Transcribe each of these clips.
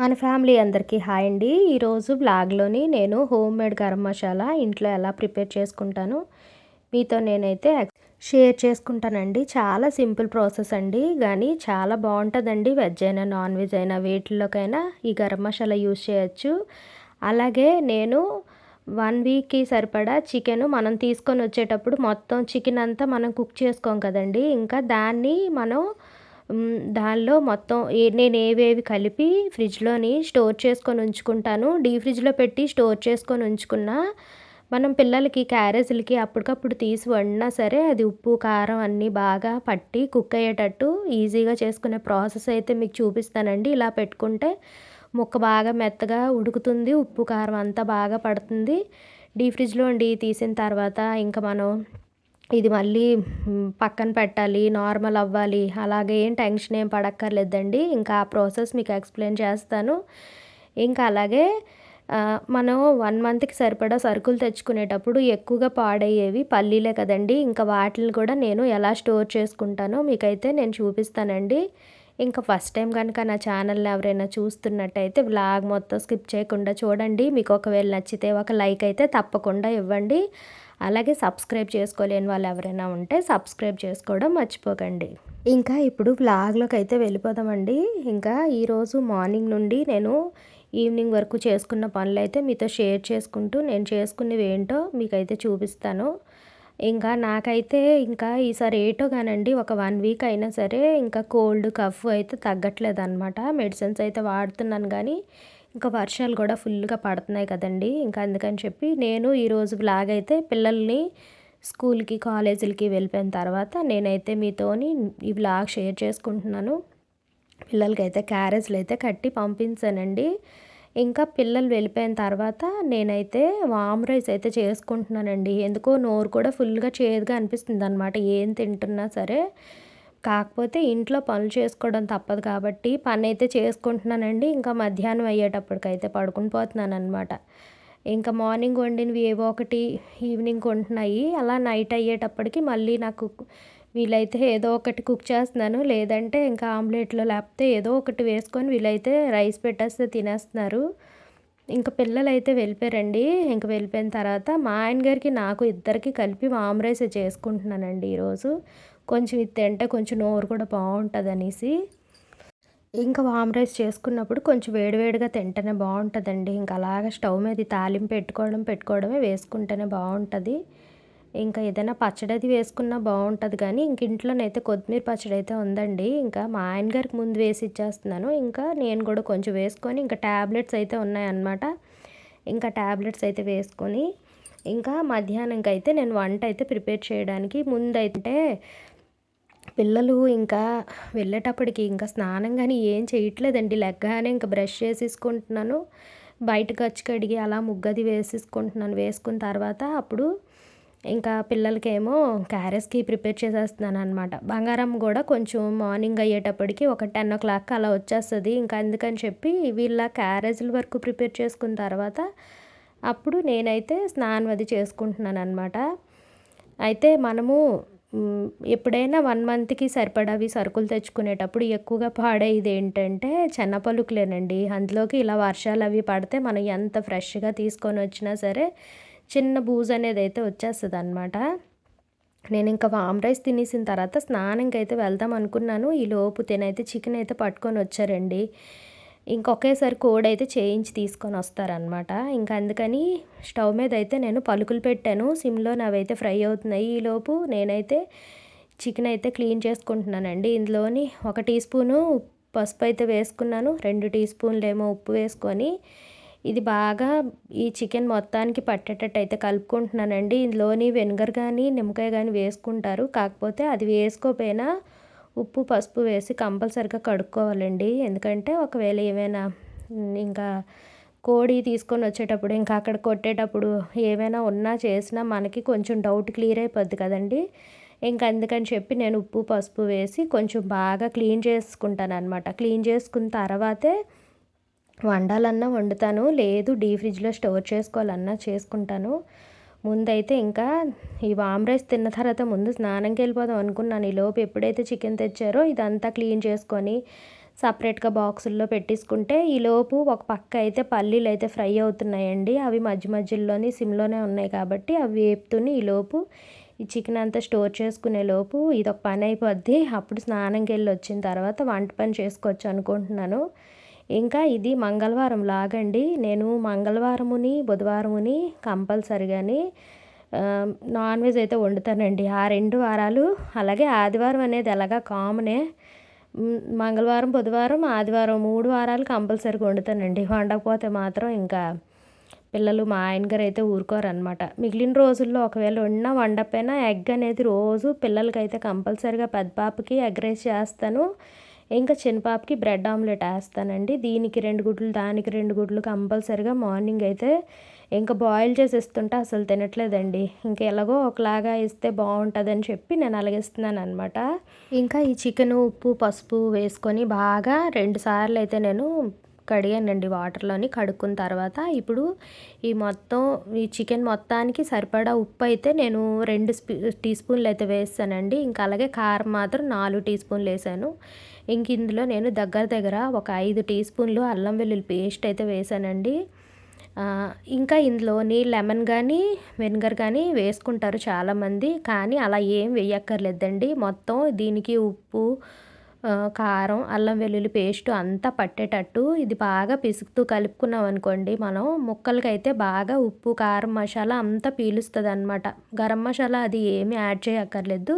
మన ఫ్యామిలీ అందరికీ హాయ్ అండి. ఈరోజు బ్లాగ్లోని నేను హోమ్ మేడ్ గరం మసాలా ఇంట్లో ఎలా ప్రిపేర్ చేసుకుంటాను మీతో నేనైతే షేర్ చేసుకుంటానండి. చాలా సింపుల్ ప్రాసెస్ అండి. కానీ చాలా బాగుంటుందండి. వెజ్ అయినా నాన్ వెజ్ అయినా వీటిలోకైనా ఈ గరం మసాలా యూజ్ చేయొచ్చు. అలాగే నేను వన్ వీక్కి సరిపడా చికెన్ మనం తీసుకొని వచ్చేటప్పుడు మొత్తం చికెన్ అంతా మనం కుక్ చేసుకోం కదండి. ఇంకా దాన్ని మనం దానిలో మొత్తం ఏ నేను ఏవేవి కలిపి ఫ్రిడ్జ్లోని స్టోర్ చేసుకొని ఉంచుకుంటాను. డీ ఫ్రిడ్జ్లో పెట్టి స్టోర్ చేసుకొని ఉంచుకున్న మనం పిల్లలకి క్యారేజీలకి అప్పటికప్పుడు తీసి వండినా సరే అది ఉప్పు కారం అన్నీ బాగా పట్టి కుక్ అయ్యేటట్టు ఈజీగా చేసుకునే ప్రాసెస్ అయితే మీకు చూపిస్తానండి. ఇలా పెట్టుకుంటే ముక్క బాగా మెత్తగా ఉడుకుతుంది ఉప్పు కారం అంతా బాగా పడుతుంది. డీ ఫ్రిడ్జ్లో ఉండి తీసిన తర్వాత ఇంకా మనం ఇది మళ్ళీ పక్కన పెట్టాలి నార్మల్ అవ్వాలి. అలాగే ఏం టెన్షన్ ఏం పడక్కర్లేదండి. ఇంకా ఆ ప్రాసెస్ మీకు ఎక్స్ప్లెయిన్ చేస్తాను. ఇంకా అలాగే మనం వన్ మంత్కి సరిపడా సరుకులు తెచ్చుకునేటప్పుడు ఎక్కువగా పాడయ్యేవి పల్లీలే కదండి. ఇంకా వాటిని కూడా నేను ఎలా స్టోర్ చేసుకుంటానో మీకైతే నేను చూపిస్తానండి. ఇంకా ఫస్ట్ టైం కనుక నా ఛానల్ని ఎవరైనా చూస్తున్నట్టయితే వ్లాగ్ మొత్తం స్కిప్ చేయకుండా చూడండి. మీకు ఒకవేళ నచ్చితే ఒక లైక్ అయితే తప్పకుండా ఇవ్వండి. అలాగే సబ్స్క్రైబ్ చేసుకోలేని వాళ్ళు ఎవరైనా ఉంటే సబ్స్క్రైబ్ చేసుకోవడం మర్చిపోకండి. ఇంకా ఇప్పుడు వ్లాగ్లోకి అయితే వెళ్ళిపోదామండి. ఇంకా ఈరోజు మార్నింగ్ నుండి నేను ఈవినింగ్ వరకు చేసుకున్న పనులు అయితే మీతో షేర్ చేసుకుంటూ నేను చేసుకునేవి ఏంటో మీకైతే చూపిస్తాను. ఇంకా నాకైతే ఇంకా ఈసారి ఏటో కానండి ఒక వన్ వీక్ అయినా సరే ఇంకా కోల్డ్ కఫ్ అయితే తగ్గట్లేదు అనమాట మెడిసిన్స్ అయితే వాడుతున్నాను కానీ ఇంకా వర్షాలు కూడా ఫుల్గా పడుతున్నాయి కదండి. ఇంకా అందుకని చెప్పి నేను ఈరోజు బ్లాగ్ అయితే పిల్లల్ని స్కూల్కి కాలేజీలకి వెళ్ళిపోయిన తర్వాత నేనైతే మీతోని ఈ బ్లాగ్ షేర్ చేసుకుంటున్నాను. పిల్లలకి అయితే క్యారేజ్లు అయితే కట్టి పంపించానండి. ఇంకా పిల్లలు వెళ్ళిపోయిన తర్వాత నేనైతే వామ్ రైస్ అయితే చేసుకుంటున్నానండి. ఎందుకో నోరు కూడా ఫుల్గా చేదుగా అనిపిస్తుంది అనమాట ఏం తింటున్నా సరే కాకపోతే ఇంట్లో పనులు చేసుకోవడం తప్పదు కాబట్టి పని అయితే చేసుకుంటున్నానండి. ఇంకా మధ్యాహ్నం అయ్యేటప్పటికైతే పడుకుని పోతున్నాను అనమాట ఇంకా మార్నింగ్ వండినవి ఏవో ఒకటి ఈవినింగ్ కొంటున్నాయి. అలా నైట్ అయ్యేటప్పటికి మళ్ళీ నాకు వీలైతే ఏదో ఒకటి కుక్ చేస్తున్నాను. లేదంటే ఇంకా ఆమ్లెట్లో లేకపోతే ఏదో ఒకటి వేసుకొని వీలైతే రైస్ పెట్టేస్తే తినేస్తున్నారు. ఇంకా పిల్లలు అయితే వెళ్ళిపోయారండి. ఇంకా వెళ్ళిపోయిన తర్వాత మా ఆయన గారికి నాకు ఇద్దరికి కలిపి వామ్ రైస్ చేసుకుంటున్నానండి ఈరోజు. కొంచెం ఇది తింటే కొంచెం నోరు కూడా బాగుంటుంది అనేసి ఇంకా వామ్ రైస్ చేసుకున్నప్పుడు కొంచెం వేడివేడిగా తింటేనే బాగుంటుందండి. ఇంకా అలాగ స్టవ్ మీద తాలింపు పెట్టుకోవడం పెట్టుకోవడమే వేసుకుంటేనే బాగుంటుంది. ఇంకా ఏదైనా పచ్చడి అది వేసుకున్నా బాగుంటుంది కానీ ఇంక ఇంట్లోనైతే కొత్తిమీర పచ్చడి అయితే ఉందండి. ఇంకా మా ఆయన గారికి ముందు వేసి ఇచ్చేస్తున్నాను. ఇంకా నేను కూడా కొంచెం వేసుకొని ఇంకా ట్యాబ్లెట్స్ అయితే ఉన్నాయన్నమాట. ఇంకా ట్యాబ్లెట్స్ అయితే వేసుకొని ఇంకా మధ్యాహ్నంకి అయితే నేను వంట అయితే ప్రిపేర్ చేయడానికి ముందైతే పిల్లలు ఇంకా వెళ్ళేటప్పటికి ఇంకా స్నానం కానీ ఏం చేయట్లేదండి. లెగ్గానే ఇంకా బ్రష్ చేసేసుకుంటున్నాను. బయట వచ్చి కడిగి అలా ముగ్గది వేసేసుకుంటున్నాను. వేసుకున్న తర్వాత అప్పుడు ఇంకా పిల్లలకేమో క్యారెట్స్కి ప్రిపేర్ చేసేస్తున్నాను అనమాట బంగారం కూడా కొంచెం మార్నింగ్ అయ్యేటప్పటికి ఒక టెన్ ఓ క్లాక్ అలా వచ్చేస్తుంది. ఇంకా అందుకని చెప్పి వీళ్ళ క్యారేజ్ల వరకు ప్రిపేర్ చేసుకున్న తర్వాత అప్పుడు నేనైతే స్నానం అది చేసుకుంటున్నాను అనమాట అయితే మనము ఎప్పుడైనా వన్ మంత్కి సరిపడవి సరుకులు తెచ్చుకునేటప్పుడు ఎక్కువగా పాడేది ఏంటంటే చెన్న పలుకులేనండి. అందులోకి ఇలా వర్షాలు అవి పడితే మనం ఎంత ఫ్రెష్గా తీసుకొని వచ్చినా సరే చిన్న బూజు అనేది అయితే వచ్చేస్తుంది అనమాట నేను ఇంకా వామ్ రైస్ తినేసిన తర్వాత స్నానంకి అయితే వెళ్దాం అనుకున్నాను ఈ లోపు తినైతే చికెన్ అయితే పట్టుకొని వచ్చారండి. ఇంకొకేసారి కోడ్ అయితే చేయించి తీసుకొని వస్తారనమాట ఇంకా అందుకని స్టవ్ మీద అయితే నేను పలుకులు పెట్టాను. సిమ్లో నావైతే ఫ్రై అవుతున్నాయి. ఈలోపు నేనైతే చికెన్ అయితే క్లీన్ చేసుకుంటున్నానండి. ఇందులోని ఒక టీ స్పూను పసుపు అయితే వేసుకున్నాను. రెండు టీ స్పూన్లు ఏమో ఉప్పు వేసుకొని ఇది బాగా ఈ చికెన్ మొత్తానికి పట్టేటట్టు అయితే కలుపుకుంటున్నానండి. ఇందులోని వెనగర్ కానీ నిమ్మకాయ కానీ వేసుకుంటారు. కాకపోతే అది వేసుకోపోయినా ఉప్పు పసుపు వేసి కంపల్సరిగా కడుక్కోవాలండి. ఎందుకంటే ఒకవేళ ఏమైనా ఇంకా కోడి తీసుకొని వచ్చేటప్పుడు ఇంకా అక్కడ కొట్టేటప్పుడు ఏమైనా ఉన్నా చేసినా మనకి కొంచెం డౌట్ క్లియర్ అయిపోద్ది కదండి. ఇంకా అందుకని చెప్పి నేను ఉప్పు పసుపు వేసి కొంచెం బాగా క్లీన్ చేసుకుంటాను అనమాట క్లీన్ చేసుకున్న తర్వాతే వండాలన్నా వండుతాను. లేదు డీ ఫ్రిడ్జ్లో స్టోర్ చేసుకోవాలన్నా చేసుకుంటాను. ముందైతే ఇంకా ఈ వామ్రైస్ తిన్న తర్వాత ముందు స్నానంకి వెళ్ళిపోదాం అనుకున్నాను. ఈ లోపు ఎప్పుడైతే చికెన్ తెచ్చారో ఇదంతా క్లీన్ చేసుకొని సపరేట్గా బాక్సుల్లో పెట్టేసుకుంటే ఈలోపు ఒక పక్క అయితే పల్లీలు అయితే ఫ్రై అవుతున్నాయండి. అవి మధ్య మధ్యలోని సిమ్లోనే ఉన్నాయి కాబట్టి అవి వేపుతూనే ఈలోపు ఈ చికెన్ అంతా స్టోర్ చేసుకునే లోపు ఇది ఒక పని అయిపోద్ది. అప్పుడు స్నానంకి వెళ్ళి వచ్చిన తర్వాత వంట పని చేసుకోవచ్చు అనుకుంటున్నాను. ఇంకా ఇది మంగళవారం లాగండి. నేను మంగళవారముని బుధవారముని కంపల్సరిగాని నాన్ వెజ్ అయితే వండుతానండి. ఆ రెండు వారాలు అలాగే ఆదివారం అనేది ఎలాగా కామనే మంగళవారం బుధవారం ఆదివారం మూడు వారాలు కంపల్సరీగా వండుతానండి. వండకపోతే మాత్రం ఇంకా పిల్లలు మా ఆయన గారు అయితే ఊరుకోరనమాట మిగిలిన రోజుల్లో ఒకవేళ వండినా వండపోయినా ఎగ్ అనేది రోజు పిల్లలకైతే కంపల్సరీగా పెద్ద పాపకి ఎగ్ రైస్ చేస్తాను. ఇంకా చిన్నపాపకి బ్రెడ్ ఆమ్లెట్ వేస్తానండి. దీనికి రెండు గుడ్లు దానికి రెండు గుడ్లు కంపల్సరిగా మార్నింగ్ అయితే ఇంకా బాయిల్ చేసి ఇస్తుంటే అసలు తినట్లేదండి. ఇంకా ఎలాగో ఒకలాగా ఇస్తే బాగుంటుందని చెప్పి నేను అలాగిస్తున్నాను అనమాట ఇంకా ఈ చికెన్ ఉప్పు పసుపు వేసుకొని బాగా రెండు సార్లు అయితే నేను కడిగానండి వాటర్లోని కడుక్కున్న తర్వాత. ఇప్పుడు ఈ మొత్తం ఈ చికెన్ మొత్తానికి సరిపడా ఉప్పు అయితే నేను రెండు టీ స్పూన్లు అయితే వేస్తానండి. ఇంకా అలాగే కారం మాత్రం నాలుగు టీ స్పూన్లు వేసాను. ఇంక ఇందులో నేను దగ్గర దగ్గర ఒక ఐదు టీ స్పూన్లు అల్లం వెల్లుల్లి పేస్ట్ అయితే వేసానండి. ఇంకా ఇందులోని లెమన్ కానీ వెనిగర్ కానీ వేసుకుంటారు చాలామంది. కానీ అలా ఏం వేయక్కర్లేదండి. మొత్తం దీనికి ఉప్పు కారం అల్లం వెల్లుల్లి పేస్ట్ అంతా పట్టేటట్టు ఇది బాగా పిసుకుతూ కలుపుకున్నాం అనుకోండి మనం. ముక్కలకైతే బాగా ఉప్పు కారం మసాలా అంతా పీలుస్తుంది అనమాట గరం మసాలా అది ఏమీ యాడ్ చేయక్కర్లేదు.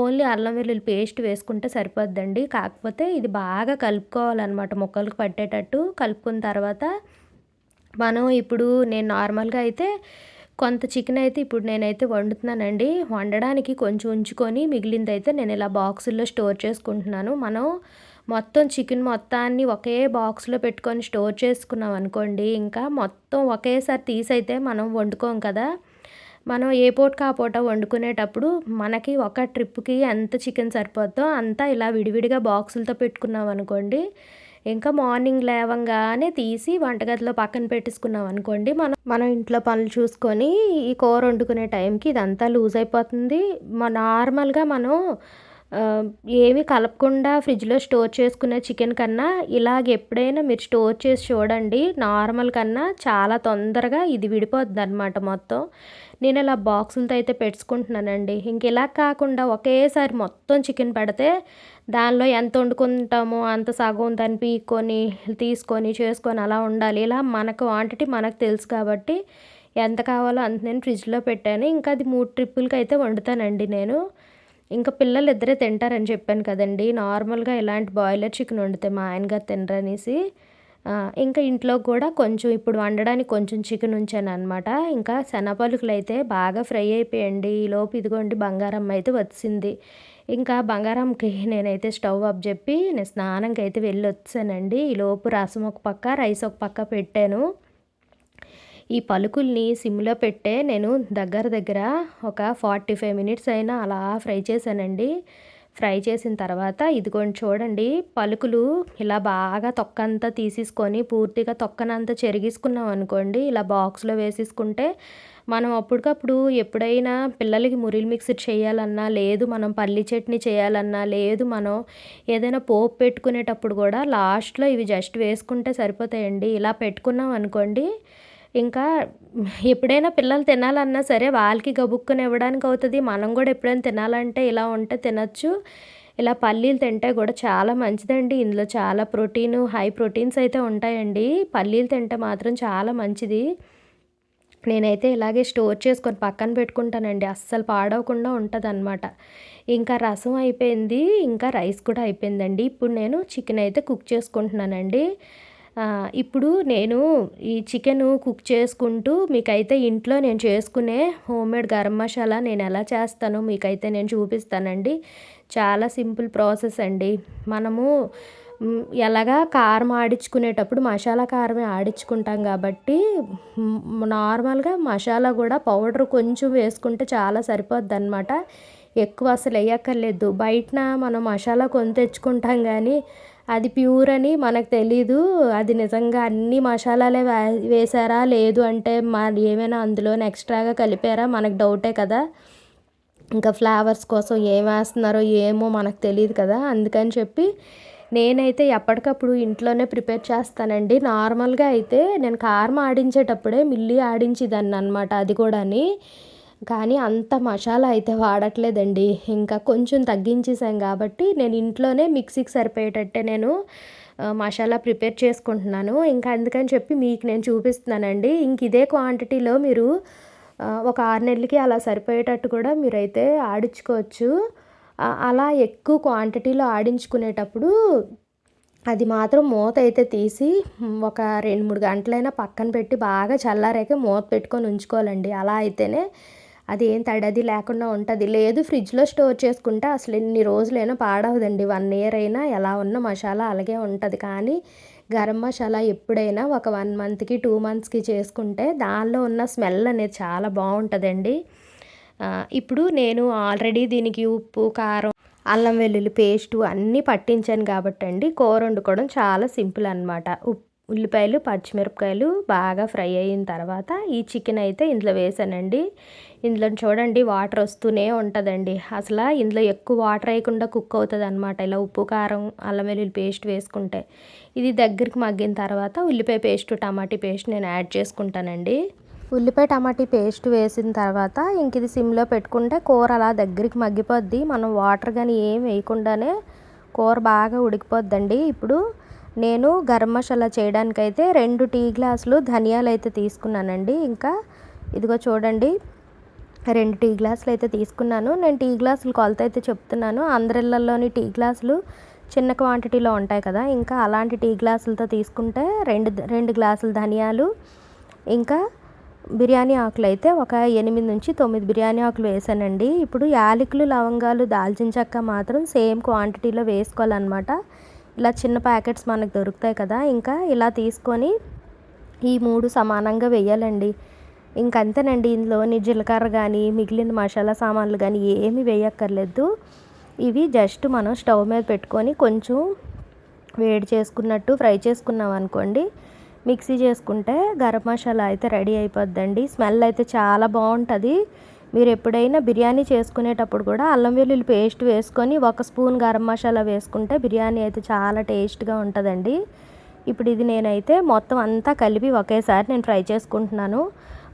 ఓన్లీ అల్లం వెల్లుల్లి పేస్ట్ వేసుకుంటే సరిపోద్దండి. కాకపోతే ఇది బాగా కలుపుకోవాలన్నమాట ముక్కలకు పట్టేటట్టు. కలుపుకున్న తర్వాత మనం ఇప్పుడు నేను నార్మల్గా అయితే కొంత చికెన్ అయితే ఇప్పుడు నేనైతే వండుతున్నానండి. వండడానికి కొంచెం ఉంచుకొని మిగిలింది అయితే నేను ఇలా బాక్సుల్లో స్టోర్ చేసుకుంటున్నాను. మనం మొత్తం చికెన్ మొత్తాన్ని ఒకే బాక్స్లో పెట్టుకొని స్టోర్ చేసుకున్నాం అనుకోండి ఇంకా మొత్తం ఒకేసారి తీసైతే మనం వండుకోం కదా. మనం ఏ పూటకు ఆ పూట వండుకునేటప్పుడు మనకి ఒక ట్రిప్కి ఎంత చికెన్ సరిపోద్దో అంతా ఇలా విడివిడిగా బాక్సులతో పెట్టుకున్నాం అనుకోండి ఇంకా మార్నింగ్ లేవంగానే తీసి వంటగదిలో పక్కన పెట్టేసుకున్నాం అనుకోండి. మనం మనం ఇంట్లో పనులు చూసుకొని ఈ కూర వండుకునే టైంకి ఇదంతా లూజ్ అయిపోతుంది. నార్మల్గా మనం ఏమి కలపకుండా ఫ్రిడ్జ్లో స్టోర్ చేసుకునే చికెన్ కన్నా ఇలాగ ఎప్పుడైనా మీరు స్టోర్ చేసి చూడండి నార్మల్ కన్నా చాలా తొందరగా ఇది విడిపోతుంది అనమాట మొత్తం. నేను ఇలా బాక్సులతో అయితే పెట్టుకుంటున్నానండి. ఇంక ఇలా కాకుండా ఒకేసారి మొత్తం చికెన్ పెడితే దానిలో ఎంత వండుకుంటామో అంత సగం దాన్ని పీక్కొని తీసుకొని చేసుకొని అలా ఉండాలి. ఇలా మనకు క్వాంటిటీ మనకు తెలుసు కాబట్టి ఎంత కావాలో అంత నేను ఫ్రిడ్జ్లో పెట్టాను. ఇంకా అది మూడు ట్రిప్పులకి అయితే వండుతానండి నేను. ఇంకా పిల్లలు ఇద్దరే తింటారని చెప్పాను కదండి. నార్మల్గా ఇలాంటి బాయిలర్ చికెన్ వండితే మా ఆయనగా తినరనేసి ఇంకా ఇంట్లో కూడా కొంచెం ఇప్పుడు వండడానికి కొంచెం చికెన్ ఉంచాను అనమాట ఇంకా శనపలుకులు అయితే బాగా ఫ్రై అయిపోయండి. ఈలోపు ఇదిగోండి బంగారం అయితే వచ్చింది. ఇంకా బంగారంకి నేనైతే స్టవ్ ఆఫ్ చెప్పి నేను స్నానంకి అయితే వెళ్ళి వచ్చానండి ఈలోపు రసం ఒక పక్క రైస్ ఒక పక్క పెట్టాను. ఈ పలుకుల్ని సిమ్లో పెట్టే నేను దగ్గర దగ్గర ఒక ఫార్టీ ఫైవ్ మినిట్స్ అయినా అలా ఫ్రై చేశానండి. ఫ్రై చేసిన తర్వాత ఇదిగోండి చూడండి పలుకులు ఇలా బాగా తొక్కంతా తీసేసుకొని పూర్తిగా తొక్కనంతా చెరిగేసుకున్నాం అనుకోండి ఇలా బాక్స్లో వేసేసుకుంటే మనం అప్పటికప్పుడు ఎప్పుడైనా పిల్లలకి మురిల్ మిక్సర్ చేయాలన్నా లేదు మనం పల్లి చట్నీ చేయాలన్నా లేదు మనం ఏదైనా పోపు పెట్టుకునేటప్పుడు కూడా లాస్ట్లో ఇవి జస్ట్ వేసుకుంటే సరిపోతాయండి. ఇలా పెట్టుకున్నాం అనుకోండి ఇంకా ఎప్పుడైనా పిల్లలు తినాలన్నా సరే వాళ్ళకి గబుక్కుని ఇవ్వడానికి అవుతుంది మనం కూడా ఎప్పుడైనా తినాలంటే ఇలా ఉంటే తినచ్చు. ఇలా పల్లీలు తింటే కూడా చాలా మంచిదండి. ఇందులో చాలా ప్రోటీన్ హై ప్రోటీన్స్ అయితే ఉంటాయండి. పల్లీలు తింటే మాత్రం చాలా మంచిది. నేనైతే ఇలాగే స్టోర్ చేసుకొని పక్కన పెట్టుకుంటానండి. అస్సలు పాడవకుండా ఉంటుంది అనమాట ఇంకా రసం అయిపోయింది. ఇంకా రైస్ కూడా అయిపోయిందండి. ఇప్పుడు నేను చికెన్ అయితే కుక్ చేసుకుంటున్నానండి. ఇప్పుడు నేను ఈ చికెన్ కుక్ చేసుకుంటూ మీకైతే ఇంట్లో నేను చేసుకునే హోమ్మేడ్ గరం మసాలా నేను ఎలా చేస్తానో మీకైతే నేను చూపిస్తానండి. చాలా సింపుల్ ప్రాసెస్ అండి. మనము ఎలాగా కారం ఆడించుకునేటప్పుడు మసాలా కారమే ఆడించుకుంటాం కాబట్టి నార్మల్గా మసాలా కూడా పౌడర్ కొంచెం వేసుకుంటే చాలా సరిపోద్ది అనమాట ఎక్కువ అసలు వేయక్కర్లేదు. బయటన మనం మసాలా కొని తెచ్చుకుంటాం కానీ అది ప్యూర్ అని మనకు తెలీదు. అది నిజంగా అన్ని మసాలాలే వేసారా లేదు అంటే మా ఏమైనా అందులో ఎక్స్ట్రాగా కలిపారా? మనకు డౌటే కదా. ఇంకా ఫ్లేవర్స్ కోసం ఏం వేస్తున్నారో ఏమో మనకు తెలియదు కదా. అందుకని చెప్పి నేనైతే ఎప్పటికప్పుడు ఇంట్లోనే ప్రిపేర్ చేస్తానండి. నార్మల్గా అయితే నేను కారం ఆడించేటప్పుడే మిల్లి ఆడించేదాన్ని అనమాట అది కూడాని. కానీ అంత మసాలా అయితే వాడట్లేదండి. ఇంకా కొంచెం తగ్గించేసాం కాబట్టి నేను ఇంట్లోనే మిక్సీకి సరిపోయేటట్టే నేను మసాలా ప్రిపేర్ చేసుకుంటున్నాను. ఇంకా అందుకని చెప్పి మీకు నేను చూపిస్తున్నానండి. ఇంక ఇదే క్వాంటిటీలో మీరు ఒక ఆరు నెలలకి అలా సరిపోయేటట్టు కూడా మీరైతే ఆడించుకోవచ్చు. అలా ఎక్కువ క్వాంటిటీలో ఆడించుకునేటప్పుడు అది మాత్రం మూత అయితే తీసి ఒక రెండు మూడు గంటలైనా పక్కన పెట్టి బాగా చల్లారాక మూత పెట్టుకొని ఉంచుకోవాలండి. అలా అయితేనే అది ఏం తడది లేకుండా ఉంటుంది. లేదు ఫ్రిడ్జ్లో స్టోర్ చేసుకుంటే అసలు ఎన్ని రోజులైనా పాడవదండి. వన్ ఇయర్ అయినా ఎలా ఉన్న మసాలా అలాగే ఉంటుంది. కానీ గరం మసాలా ఎప్పుడైనా ఒక వన్ మంత్కి టూ మంత్స్కి చేసుకుంటే దానిలో ఉన్న స్మెల్ అనేది చాలా బాగుంటుందండి. ఇప్పుడు నేను ఆల్రెడీ దీనికి ఉప్పు కారం అల్లం వెల్లుల్లి పేస్టు అన్నీ పట్టించాను కాబట్టి అండి కూర వండుకోవడం చాలా సింపుల్ అనమాట ఉప్పు ఉల్లిపాయలు పచ్చిమిరపకాయలు బాగా ఫ్రై అయిన తర్వాత ఈ చికెన్ అయితే ఇందులో వేసానండి. ఇందులో చూడండి వాటర్ వస్తూనే ఉంటుందండి. అసలు ఇందులో ఎక్కువ వాటర్ వేయకుండా కుక్ అవుతుంది అనమాట ఇలా ఉప్పు కారం అల్లం వెల్లుల్లి పేస్ట్ వేసుకుంటే. ఇది దగ్గరికి మగ్గిన తర్వాత ఉల్లిపాయ పేస్ట్ టమాటీ పేస్ట్ నేను యాడ్ చేసుకుంటానండి. ఉల్లిపాయ టమాటీ పేస్ట్ వేసిన తర్వాత ఇంక ఇది సిమ్లో పెట్టుకుంటే కూర అలా దగ్గరికి మగ్గిపోద్ది. మనం వాటర్ కానీ ఏం వేయకుండానే కూర బాగా ఉడికిపోద్దండి. ఇప్పుడు నేను గరం మసాలా చేయడానికైతే రెండు టీ గ్లాసులు ధనియాలు అయితే తీసుకున్నానండి. ఇంకా ఇదిగో చూడండి రెండు టీ గ్లాసులు అయితే తీసుకున్నాను. నేను టీ గ్లాసులు కొలత అయితే చెప్తున్నాను. అందరిళ్ళల్లోని టీ గ్లాసులు చిన్న క్వాంటిటీలో ఉంటాయి కదా ఇంకా అలాంటి టీ గ్లాసులతో తీసుకుంటే రెండు రెండు గ్లాసులు ధనియాలు ఇంకా బిర్యానీ ఆకులు అయితే ఒక ఎనిమిది నుంచి తొమ్మిది బిర్యానీ ఆకులు వేసానండి. ఇప్పుడు యాలకులు లవంగాలు దాల్చిన చెక్క మాత్రం సేమ్ క్వాంటిటీలో వేసుకోవాలన్నమాట. ఇలా చిన్న ప్యాకెట్స్ మనకు దొరుకుతాయి కదా ఇంకా ఇలా తీసుకొని ఈ మూడు సమానంగా వేయాలండి. ఇంకంతేనండి ఇందులోని జీలకర్ర కానీ మిగిలిన మసాలా సామాన్లు కానీ ఏమి వేయక్కర్లేదు. ఇవి జస్ట్ మనం స్టవ్ మీద పెట్టుకొని కొంచెం వేడి చేసుకున్నట్టు ఫ్రై చేసుకున్నాం అనుకోండి మిక్సీ చేసుకుంటే గరం మసాలా అయితే రెడీ అయిపోద్దండి. స్మెల్ అయితే చాలా బాగుంటుంది. మీరు ఎప్పుడైనా బిర్యానీ చేసుకునేటప్పుడు కూడా అల్లం వెల్లుల్లి పేస్ట్ వేసుకొని ఒక స్పూన్ గరం మసాలా వేసుకుంటే బిర్యానీ అయితే చాలా టేస్ట్గా ఉంటుందండి. ఇప్పుడు ఇది నేనైతే మొత్తం అంతా కలిపి ఒకేసారి నేను ఫ్రై చేసుకుంటున్నాను.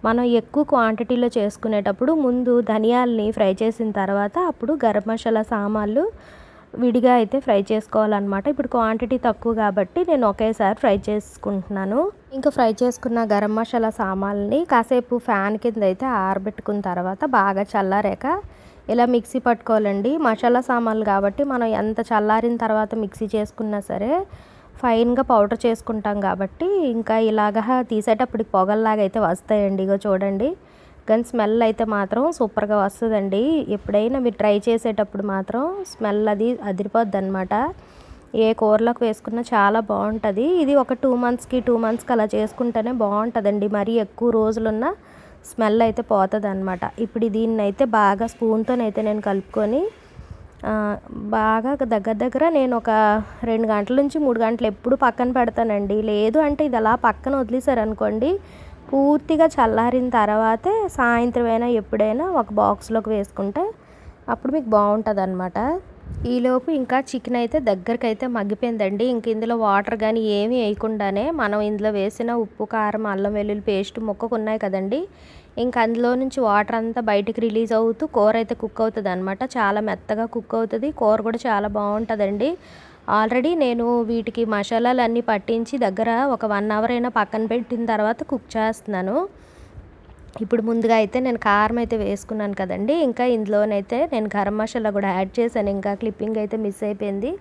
మనం ఎక్కువ క్వాంటిటీలో చేసుకునేటప్పుడు ముందు ధనియాలని ఫ్రై చేసిన తర్వాత అప్పుడు గరం మసాలా సామాన్లు విడిగా అయితే ఫ్రై చేసుకోవాలన్నమాట. ఇప్పుడు క్వాంటిటీ తక్కువ కాబట్టి నేను ఒకేసారి ఫ్రై చేసుకుంటున్నాను. ఇంకా ఫ్రై చేసుకున్న గరం మసాలా సామాన్ని కాసేపు ఫ్యాన్ కింద అయితే ఆరబెట్టుకున్న తర్వాత బాగా చల్లారాక ఇలా మిక్సీ పట్టుకోవాలండి. మసాలా సామాన్లు కాబట్టి మనం ఎంత చల్లారిన తర్వాత మిక్సీ చేసుకున్నా సరే ఫైన్గా పౌడర్ చేసుకుంటాం కాబట్టి ఇంకా ఇలాగా తీసేటప్పటికి పొగల్లాగా అయితే వస్తాయండి. ఇగో చూడండి. కానీ స్మెల్ అయితే మాత్రం సూపర్గా వస్తుందండి. ఎప్పుడైనా మీరు ట్రై చేసేటప్పుడు మాత్రం స్మెల్ అది అదిరిపోద్ది అనమాట ఏ కూరలోకి వేసుకున్నా చాలా బాగుంటుంది. ఇది ఒక టూ మంత్స్కి టూ మంత్స్కి అలా చేసుకుంటేనే బాగుంటుందండి. మరీ ఎక్కువ రోజులున్న స్మెల్ అయితే పోతుంది అనమాట ఇప్పుడు దీన్ని అయితే బాగా స్పూన్తోనైతే నేను కలుపుకొని బాగా దగ్గర దగ్గర నేను ఒక రెండు గంటల నుంచి మూడు గంటలు ఎప్పుడు పక్కన పెడతానండి. లేదు అంటే ఇది అలా పక్కన వదిలేసారనుకోండి పూర్తిగా చల్లారిన తర్వాతే సాయంత్రం అయినా ఎప్పుడైనా ఒక బాక్స్లోకి వేసుకుంటే అప్పుడు మీకు బాగుంటుంది అనమాట ఈలోపు ఇంకా చికెన్ అయితే దగ్గరికి అయితే మగ్గిపోయిందండి. ఇంక ఇందులో వాటర్ కానీ ఏమీ వేయకుండానే మనం ఇందులో వేసిన ఉప్పు కారం అల్లం వెల్లుల్లి పేస్ట్ ముక్కకు ఉన్నాయి కదండి. ఇంక అందులో నుంచి వాటర్ అంతా బయటకు రిలీజ్ అవుతూ కూర అయితే కుక్ అవుతుంది అనమాట చాలా మెత్తగా కుక్ అవుతుంది. కూర కూడా చాలా బాగుంటుందండి. ఆల్రెడీ నేను వీటికి మసాలాలు అన్నీ పట్టించి దగ్గర ఒక వన్ అవర్ అయినా పక్కన పెట్టిన తర్వాత కుక్ చేస్తున్నాను. ఇప్పుడు ముందుగా అయితే నేను కారం అయితే వేసుకున్నాను కదండి. ఇంకా ఇందులోనైతే నేను గరం మసాలా కూడా యాడ్ చేశాను. ఇంకా క్లిప్పింగ్ అయితే మిస్ అయిపోయింది.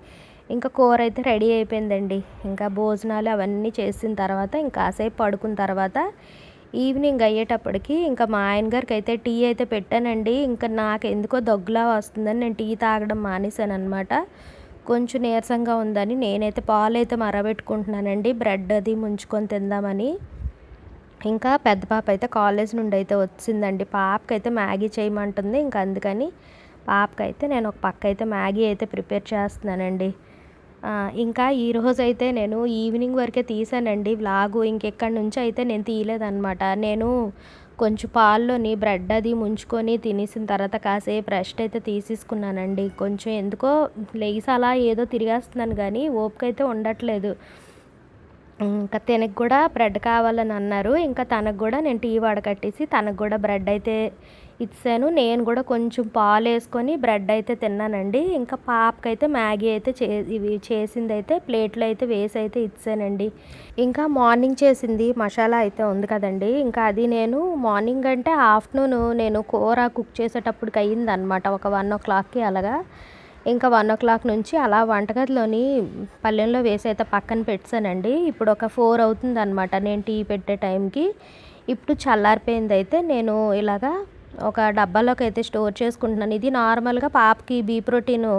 ఇంకా కూర అయితే రెడీ అయిపోయిందండి. ఇంకా భోజనాలు అవన్నీ చేసిన తర్వాత ఇంకా కాసేపు పడుకున్న తర్వాత ఈవినింగ్ అయ్యేటప్పటికి ఇంకా మా ఆయన గారికి అయితే టీ అయితే పెట్టానండి. ఇంకా నాకు ఎందుకో దగ్గులా వస్తుందని నేను టీ తాగడం మానేశాను అనమాట కొంచెం నీరసంగా ఉందని నేనైతే పాలు అయితే మరబెట్టుకుంటున్నానండి. బ్రెడ్ అది ముంచుకొని తిందామని. ఇంకా పెద్ద పాప అయితే కాలేజ్ నుండి అయితే వచ్చిందండి. పాపకైతే మ్యాగీ చేయమంటుంది. ఇంకా అందుకని పాపకైతే నేను ఒక పక్క అయితే మ్యాగీ అయితే ప్రిపేర్ చేస్తున్నానండి. ఇంకా ఈరోజు అయితే నేను ఈవినింగ్ వరకే తీసానండి వ్లాగు. ఇంకెక్కడి నుంచి అయితే నేను తీయలేదన్నమాట. నేను కొంచెం పాల్లోని బ్రెడ్ అది ముంచుకొని తినేసిన తర్వాత కాసేపు రెస్ట్ అయితే తీసేసుకున్నానండి. కొంచెం ఎందుకో లేచి అలా ఏదో తిరిగేస్తున్నాను కానీ ఓపిక అయితే ఉండట్లేదు. ఇంకా తనకు కూడా బ్రెడ్ కావాలని అన్నారు. ఇంకా తనకు కూడా నేను టీ వడకట్టేసి తనకు కూడా బ్రెడ్ అయితే ఇచ్చాను. నేను కూడా కొంచెం పాలు వేసుకొని బ్రెడ్ అయితే తిన్నానండి. ఇంకా పాపకైతే మ్యాగీ అయితే చే ఇవి చేసింది అయితే ప్లేట్లో అయితే వేసి అయితే ఇచ్చానండి. ఇంకా మార్నింగ్ చేసింది మసాలా అయితే ఉంది కదండి. ఇంకా అది నేను మార్నింగ్ అంటే ఆఫ్టర్నూన్ నేను కూర కుక్ చేసేటప్పటికి అయ్యింది అనమాట ఒక వన్ ఓ క్లాక్కి అలాగా. ఇంకా వన్ ఓ క్లాక్ నుంచి అలా వంటగదిలోని పల్లెంలో వేసి అయితే పక్కన పెట్టానండి. ఇప్పుడు ఒక ఫోర్ అవుతుంది అనమాట నేను టీ పెట్టే టైంకి. ఇప్పుడు చల్లారిపోయింది అయితే నేను ఇలాగా ఒక డబ్బాలోకి అయితే స్టోర్ చేసుకుంటున్నాను. ఇది నార్మల్గా పాపకి బీ ప్రోటీన్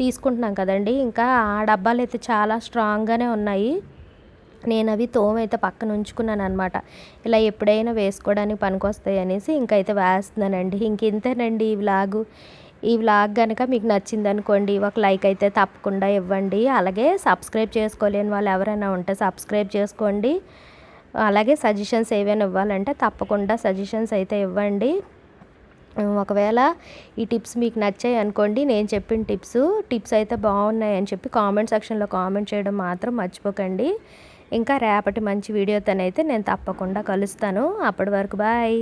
తీసుకుంటున్నాం కదండి. ఇంకా ఆ డబ్బాలు అయితే చాలా స్ట్రాంగ్గానే ఉన్నాయి. నేను అవి తోమైతే పక్కన ఉంచుకున్నాను అనమాట ఇలా ఎప్పుడైనా వేసుకోవడానికి పనికొస్తాయి అనేసి ఇంకైతే వేస్తున్నానండి. ఇంక ఇంతేనండి ఈ వ్లాగు. ఈ వ్లాగ్ కనుక మీకు నచ్చింది అనుకోండి ఒక లైక్ అయితే తప్పకుండా ఇవ్వండి. అలాగే సబ్స్క్రైబ్ చేసుకోలేని వాళ్ళు ఎవరైనా ఉంటే సబ్స్క్రైబ్ చేసుకోండి. అలాగే సజెషన్స్ ఏవైనా ఇవ్వాలంటే తప్పకుండా సజెషన్స్ అయితే ఇవ్వండి. ఒకవేళ ఈ టిప్స్ మీకు నచ్చాయి అనుకోండి నేను చెప్పిన టిప్స్ టిప్స్ అయితే బాగున్నాయి అని చెప్పి కామెంట్ సెక్షన్లో కామెంట్ చేయడం మాత్రం మర్చిపోకండి. ఇంకా రేపటి మంచి వీడియోతోనైతే నేను తప్పకుండా కలుస్తాను. అప్పటి వరకు బాయ్.